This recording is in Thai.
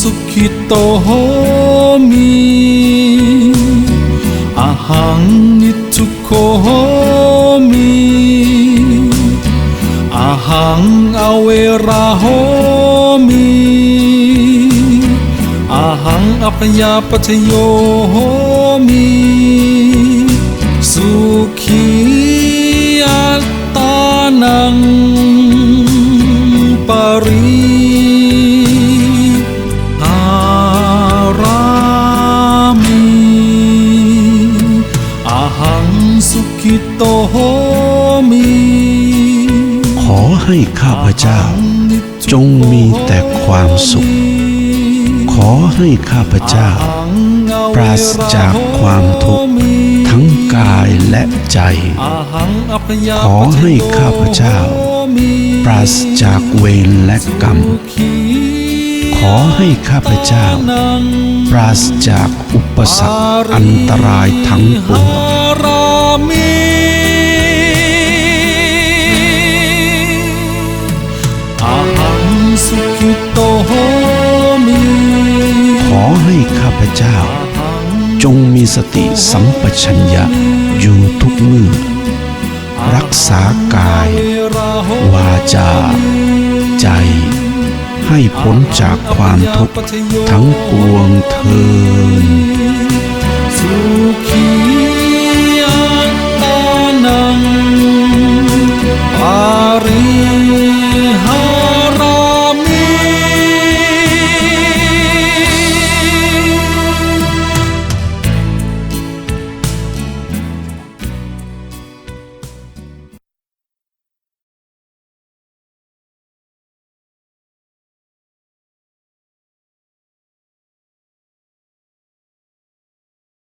สุขิโตโหมิอาหังนิทุโคโหมิอาหังอเวราโหมิอาหังอภยาปัจโยโหมิสุขีอัตตานัง หังสุขิโตโหมิขอให้ข้าพเจ้า จงมีแต่ความสุข ขอให้ข้าพเจ้า ปราศจากความทุกข์ทั้งกายและใจ ขอให้ข้าพเจ้า ปราศจากเวรและกรรม ขอให้ข้าพเจ้า ปราศจากอุปสรรคอันตรายทั้งปวง ให้ข้าพเจ้า จงมีสติสัมปชัญญะอยู่ทุกเมื่อรักษากาย วาจา ใจ ให้พ้นจากความทุกข์ทั้งปวงเทิน